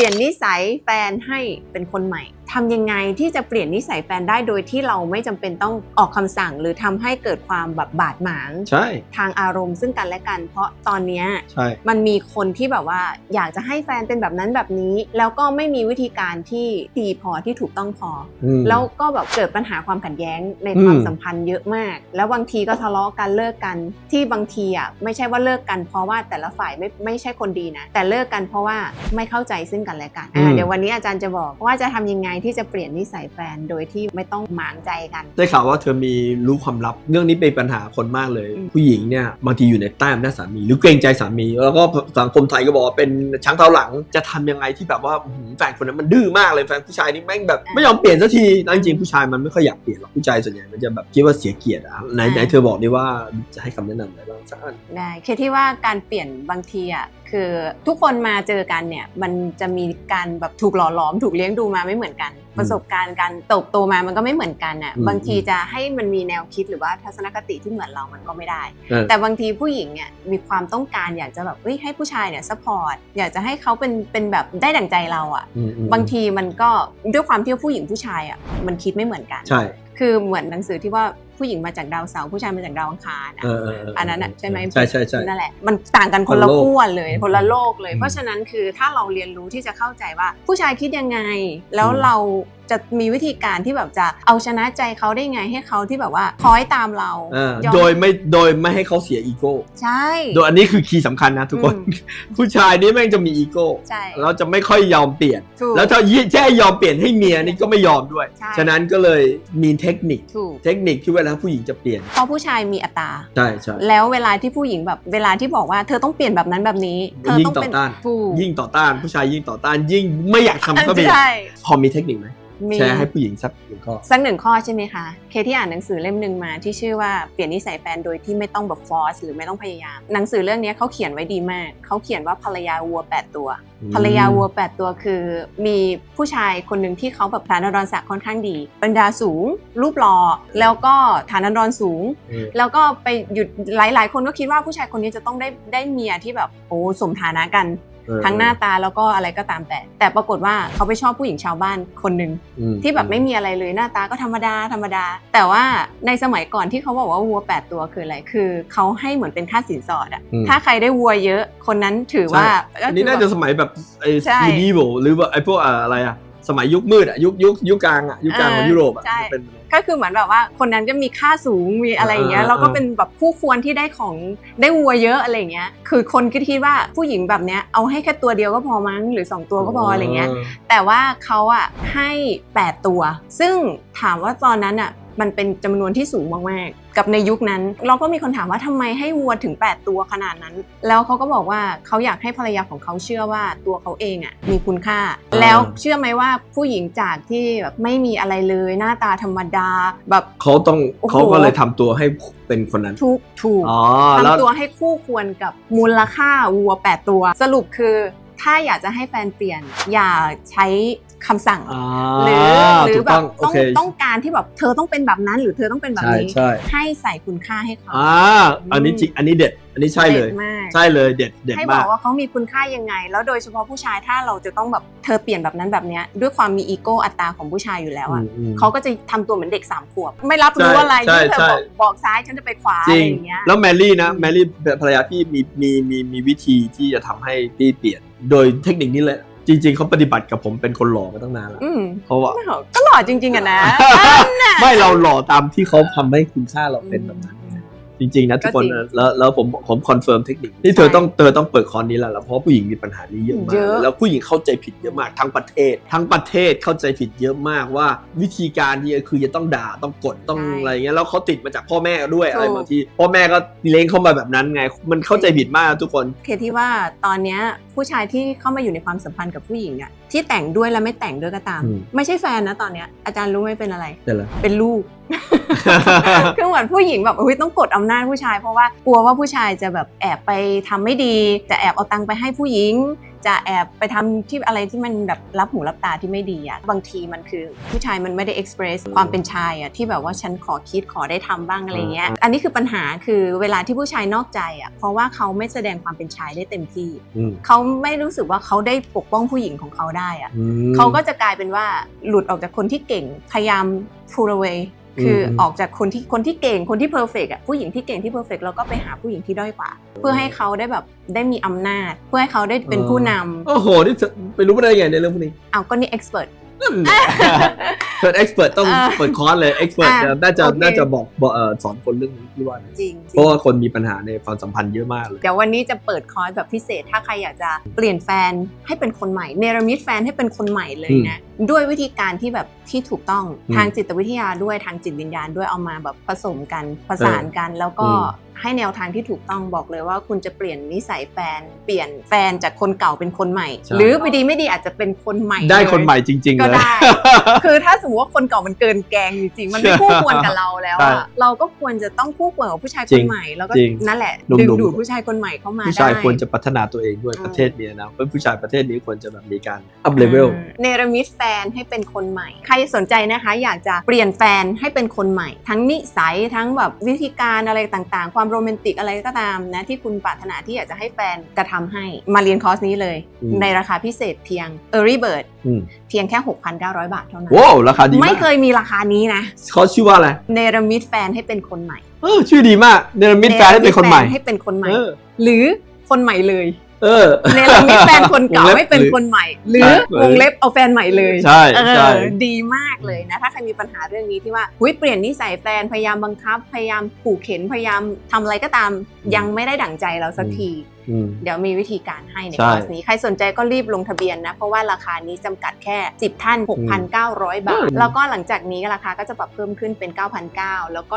ปลี่ยนนิสัยแฟนให้เป็นคนใหม่ ทำยังไงที่จะเปลี่ยนนิสัยแฟนได้โดยที่เราไม่จำเป็นต้องออกคำสั่ง หรือทำให้เกิดความแบบบาดหมาง ใช่ ทางอารมณ์ซึ่งกันและกัน เพราะตอนเนี้ยใช่ มันมีคนที่แบบว่าอยากจะให้แฟนเป็นแบบนั้นแบบนี้ แล้วก็ไม่มีวิธีการที่ดีพอที่ถูกต้องพออืม แล้วก็แบบเกิดปัญหาความขัดแย้งในความอืม สัมพันธ์เยอะมาก แล้วบางทีก็ทะเลาะกันเลิกกัน ที่บางทีอะไม่ใช่ว่าเลิกกัน เพราะว่าแต่ละฝ่ายไม่ไม่ใช่คนดีนะ แต่เลิกกันเพราะว่าไม่เข้าใจซึ่งกันและกันอะเดี๋ยววันนี้อาจารย์จะบอกว่าจะทำยังไงที่จะเปลี่ยนนิสัยแฟนโดยที่ไม่ต้องหมางใจกัน ได้ข่าวว่าเธอมีรู้ความลับ เรื่องนี้เป็นปัญหาคนมากเลยอืมผู้หญิงเนี่ยบางทีอยู่ในใต้อำนาจสามี หรือเกรงใจสามี แล้วก็สังคมไทยก็บอกว่าเป็นช้างเท้าหลังจะทำยังไงที่แบบว่าอื้อหือแฟนคนนั้นมันดื้อมากเลยแฟนผู้ชายนี่แม่งแบบไม่ยอมเปลี่ยนสักทีแล้วจริงๆผู้ชายมันไม่ค่อยอยากเปลี่ยนหรอกผู้ชายส่วนใหญ่มันจะแบบคิดว่าเสียเกียรติอะไหนไหนเธอบอกดิว่าจะให้คำแนะนำอะไรบ้างสักอันได้คือที่ว่าการเปลี่ยนบางทีอะ คือทุกคนมาเจอกันเนี่ยมันจะมีการแบบถูกหล่อหลอมถูกเลี้ยงดูมาไม่เหมือนกัน ประสบการณ์การเติบโตมามันก็ไม่เหมือนกันอะอืมบางทีจะให้มันมีแนวคิดหรือว่าทัศนคติที่เหมือนเรามันก็ไม่ได้เออแต่บางทีผู้หญิงเนี่ยมีความต้องการอยากจะแบบเอ้ยให้ผู้ชายเนี่ยซัพพอร์ตอยากจะให้เขาเป็นเป็นแบบได้ดั่งใจเราอะอืมอืมบางทีมันก็ด้วยความที่ว่าผู้หญิงผู้ชายอะมันคิดไม่เหมือนกันใช่ คือเหมือนหนังสือที่ว่าผู้หญิงมาจากดาวเสาร์ผู้ชายมาจากดาวอังคารอะเออเออเอันนั้นอะใช่ไหมใช่ใช่ใช่นั่นแหละมันต่างกันคนละคนละโลกขั้วเลยคนละโลกเลยอืมเพราะฉะนั้นคือถ้าเราเรียนรู้ที่จะเข้าใจว่าผู้ชายคิดยังไง แล้วอืมเรา จะมีวิธีการที่แบบจะเอาชนะใจเขาได้ไงให้เขาที่แบบว่าคอยตามเราเออยอมโดยไม่โดยไม่ให้เขาเสียอีโก้ ใช่ โดยอันนี้คือคีย์สำคัญนะทุกคน อืม ผู้ชายนี่แม่งจะมีอีโก้ ใช่แล้วจะไม่ค่อยยอมเปลี่ยน ถูก แล้วถ้ายิ่งแค่ยอมเปลี่ยนให้เมียนี่ก็ไม่ยอมด้วย ใช่ ฉะนั้นก็เลยมีเทคนิค ถูกเทคนิคที่เวลาผู้หญิงจะเปลี่ยน เพราะผู้ชายมีอัตรา ใช่ใช่ แล้วเวลาที่ผู้หญิงแบบเวลาที่บอกว่าเธอต้องเปลี่ยนแบบนั้นแบบนี้ เธอยิ่งต้องต่อเป็นต้าน ถูกยิ่งต่อต้านผู้ชายยิ่งต่อต้านยิ่งไม่อยากทำก็ไม่อยากใช่ พอมีเทคนิคไหม มีแชร์ให้ผู้หญิงสักหนึ่งข้อสักหนึ่งข้อใช่ไหมคะเคที่อ่านหนังสือเล่มหนึ่งมาที่ชื่อว่าเปลี่ยนนิสัยแฟนโดยที่ไม่ต้องแบบฟอร์สหรือไม่ต้องพยายาม หนังสือเรื่องนี้เขาเขียนไว้ดีมากเขาเขียนว่าภรรยาวัว 8 ตัวอืมภรรยาวัว 8 ตัวคือ มีผู้ชายคนหนึ่งที่เขาแบบฐานันดรศักดิ์ค่อนข้างดีปัญญาสูง รูปหล่อแล้วก็ฐานันดรสูงอืมแล้วก็ไปหยุดหลาย ๆ คนก็คิดว่าผู้ชายคนนี้จะต้องได้ได้เมียที่แบบโอ้สมฐานะกันเออ ทั้งหน้าตาแล้วก็อะไรก็ตามแต่ แต่ปรากฏว่าเขาไปชอบผู้หญิงชาวบ้านคนหนึ่งอืมที่แบบไม่มีอะไรเลยหน้าตาก็ธรรมดาธรรมดา แต่ว่าในสมัยก่อนที่เขาบอกว่าวัว 8 ตัวคืออะไรคือเขาให้เหมือนเป็นค่าสินสอดอะอืมถ้าใครได้วัวเยอะคนนั้นถือว่าใช่อันนี้น่าจะสมัยแบบไอ้ใช่ยูดีโบหรือว่าไอ้พวกอะอะไรอะ สมัยยุคมืดอะยุคยุคยุคกลางอะยุคกลางของยุโรปอะใช่ เป็น ก็คือเหมือนแบบว่าคนนั้นก็มีค่าสูงมีอะไรอย่างเงี้ยอ่าแล้วก็เป็นแบบคู่ควรที่ได้ของได้วัวเยอะอะไรอย่างเงี้ยคือคนก็คิดว่าผู้หญิงแบบเนี้ยเอาให้แค่ตัวเดียวก็พอมั้งหรือสองตัวก็พออะไรเงี้ยแต่ว่าเขาอะให้ 8 ตัว ซึ่งถามว่าตอนนั้นอะ มันเป็นจำนวนที่สูงมากๆกับในยุคนั้น เราก็มีคนถามว่าทำไมให้วัวถึง 8 ตัวขนาดนั้น แล้วเขาก็บอกว่าเขาอยากให้ภรรยาของเขาเชื่อว่าตัวเขาเองอะมีคุณค่าอ่า แล้วเชื่อไหมว่าผู้หญิงจากที่แบบไม่มีอะไรเลยหน้าตาธรรมดาแบบเขาต้องโอ้โหเขาก็เลยทำตัวให้เป็นคนนั้นทุกถูกอ๋อแล้วทำตัวให้คู่ควรกับมูลค่าวัว 8 ตัว สรุปคือ ถ้าอยากจะให้แฟนเปลี่ยน อย่าใช้คำสั่ง อ่าหรือหรืถูอกแบต้บองโอต้องเคต้องการที่แบบเธอต้องเป็นแบบนั้นหรือเธอต้องเป็นแบบใช่นี้ ใช่ให้ใส่คุณค่าให้เขา อ่าอันนี้จริงอันนี้เด็ด อันนี้ใช่เลย ด็ดมาก ใช่เลยเด็ดเด็ดให้บมาอกก ว่าเขามีคุณค่ายังไง แล้วโดยเฉพาะผู้ชายถ้าเราจะต้องแบบเธอเปลี่ยนแบบนั้นแบบเนี้ยด้วยความมีอีโก้อัตราของผู้ชายอยู่แล้วอะอืมอืมเขาก็จะทำตัวเหมือนเด็กสามขวบ ไม่รับรู้ใช่อะไรใช่ที่เธอใช่ บอกบอกซ้ายฉันจะไปขวาจอะริไรงอย่างเงี้ย แล้วแมรี่นะอืมแมรี่ภรรยาพี่มีมีมีมีวิธีที่จะทำให้พี่เปลี่ยน โดยเทคนิคนี้เลย จริง ๆเขาปฏิบัติกับผมเป็นคนหล่อมาตั้งนานแล้วอืมเพราะว่าไม่หรอกก็หล่อจริงๆอะนะ ไม่เราหล่อตามที่เขาทำให้คุณค่าเราเป็นแบบนั้นไง จริงๆนะทุกคนก็จริงแล้วแล้วผมผมคอนเฟิร์มเทคนิคนี่เธอต้องเธอต้องเปิดคอนนี้แหละแล้วเพราะผู้หญิงมีปัญหานี้เยอะมากเยอะ แล้วผู้หญิงเข้าใจผิดเยอะมากทั้งประเทศ ทั้งประเทศเข้าใจผิดเยอะมากว่าวิธีการที่คือจะต้องด่าต้องกดต้องอะไรอย่างเงี้ยแล้วเขาติดมาจากพ่อแม่ด้วยอะไรบางทีพ่อแม่ก็เลี้ยงเขามาแบบนั้นไง มันเข้าใจผิดมากทุกคน เคที่ว่าตอนเนี้ยผู้ชายที่เข้ามาอยู่ในความสัมพันธ์กับผู้หญิงอะ ที่แต่งด้วยและไม่แต่งด้วยก็ตาม อืม ไม่ใช่แฟนนะตอนเนี้ยอาจารย์รู้ไหมเป็นอะไรเดี๋ยวละ เป็นลูก คือเหมือนผู้หญิงแบบอุ้ยต้องกดอำนาจผู้ชาย เพราะว่ากลัวว่าผู้ชายจะแบบแอบไปทำไม่ดี จะแอบเอาตังค์ไปให้ผู้หญิง จะแอบไปทำที่อะไรที่มันแบบรับหูรับตาที่ไม่ดีอะบางทีมันคือผู้ชายมันไม่ได้ express ความเป็นชายอะที่แบบว่าฉันขอคิดขอได้ทำบ้างอะไรเงี้ย อันนี้คือปัญหาคือเวลาที่ผู้ชายนอกใจอะเพราะว่าเขาไม่แสดงความเป็นชายได้เต็มที่อืมเขาไม่รู้สึกว่าเขาได้ปกป้องผู้หญิงของเขาได้อะอืมเขาก็จะกลายเป็นว่าหลุดออกจากคนที่เก่งพยายาม pull away คืออมออกจากคนที่คนที่เก่งคนที่ perfect อะผู้หญิงที่เก่งที่ perfect แล้วก็ไปหาผู้หญิงที่ด้อยกว่า เพื่อให้เขาได้แบบได้มีอำนาจ เพื่อให้เขาได้เป็นผู้นำโอ้โหนี่จะไปรู้ได้ไงในเรื่องพวกนี้เอาก็นี่ expert เกิดเอ็กซ์เพรสต้องเออเปิดคอร์สเลยเอ็กซ์เพรสอะน่าจะโอเคน่าจะบอกบอกเอ่อสอนคนเรื่องนี้ที่ว่านะจริงเพราะว่าคนมีปัญหาในความสัมพันธ์เยอะมากเลยเดี๋ยววันนี้จะเปิดคอร์สแบบพิเศษ ถ้าใครอยากจะเปลี่ยนแฟนให้เป็นคนใหม่เนรมิตแฟนให้เป็นคนใหม่เลยนะด้วยวิธีการที่แบบที่ถูกต้องอืมทางจิตวิทยาด้วยทางจิตวิญญาณด้วยเอามาแบบผสมกันผสานกันแล้วก็อืมให้แนวทางที่ถูกต้องบอกเลยว่าคุณจะเปลี่ยนนิสัยแฟน เปลี่ยนแฟนจากคนเก่าเป็นคนใหม่ใช่หรือไม่ดีไม่ดีอาจจะเป็นคนใหม่ ได้เลยคนใหม่จริง ๆ ก็เลยได้ คือถ้าสมมติว่าคนเก่ามันเกินแกงจริงๆ มันไม่คู่ควรกับเราแล้วใช่อะเราก็ควรจะต้องคู่ควรกับผู้ชายจครินงใหม่แล้วก็จริงนั่นแหละหนุ่มๆดึงดูดผู้ชายคนใหม่เข้ามาผู้ชายได้ควรจะพัฒนาตัวเองด้วยอืมประเทศนี้นะเพราะผู้ชายประเทศนี้ควรจะแบบมีการอัพเลเวลอ่าเนรมิตแฟนให้เป็นคนใหม่ ใครสนใจนะคะ อยากจะเปลี่ยนแฟนให้เป็นคนใหม่ ทั้งนิสัยทั้งแบบวิธีการอะไรต่างๆ ความโรแมนติกอะไรก็ตามนะที่คุณปรารถนาที่อยากจะให้แฟนกระทำให้มาเรียนคอร์สนี้เลยอืมในราคาพิเศษเพียง Early Bird อืมเพียงแค่ 6,900 บาทเท่านั้นว้าวราคาดีมากไม่เคยมีราคานี้นะเขาชื่อว่าอะไรเนรมิตแฟนให้เป็นคนใหม่เออชื่อดีมากเนรมิตแฟนให้เป็นคนใหม่รมิตแฟให้เป็นคนใหม่เออหรือคนใหม่เลย เออเนรมิตแฟนคนเก่าวงเล็บให้เป็นคนใหม่ หรือใช่วงเล็บเอาแฟนใหม่เลยใช่เอใช่อดีมากเลยนะถ้าใครมีปัญหาเรื่องนี้ที่ว่าหุ้ยเปลี่ยนนิสัยแฟนพยายามบังคับ พยายามขู่เข็นพยายามทำอะไรก็ตามยังไม่ได้ดั่งใจเราสักทีอืม เดี๋ยวมีวิธีการให้ในใช่คอร์สนี้ ใครสนใจก็รีบลงทะเบียนนะ เพราะว่าราคานี้จำกัดแค่ 10 ท่าน 6,900 บาทอืมแล้วก็หลังจากนี้ราคาก็จะปรับเพิ่มขึ้นเป็น 9,900 แล้วก็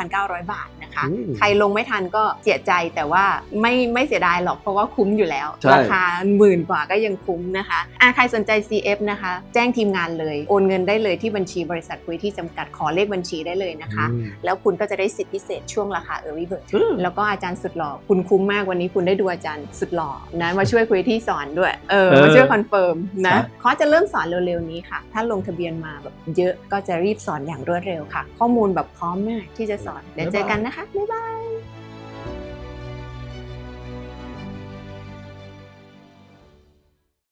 15,900 บาทนะคะอืมใครลงไม่ทันก็เสียใจแต่ว่าไม่ไม่เสียดายหรอกเพราะว่าคุ้มอยู่แล้วใช่ราคาหมื่นกว่าก็ยังคุ้มนะคะอะใครสนใจ CF นะคะ แจ้งทีมงานเลย โอนเงินได้เลยที่บัญชีบริษัทคุยที่จำกัดขอเลขบัญชีได้เลยนะคะอืมแล้วคุณก็จะได้สิทธิพิเศษช่วงราคา Early Bird อืมแล้วก็อาจารย์สุดหล่อคุณคุ้มมากวันนี้คุณได้ดูอาจารย์สุดหล่อนะมาช่วยคุยที่สอนด้วยเออเออมาช่วยคอนเฟิร์มนะใช่เขาจะเริ่มสอนเร็วๆนี้ค่ะ ถ้าลงทะเบียนมาแบบเยอะก็จะรีบสอนอย่างรวดเร็วค่ะ ข้อมูลแบบพร้อมมากที่จะสอนเดี๋ยวเจอกันนะคะบ๊ายบาย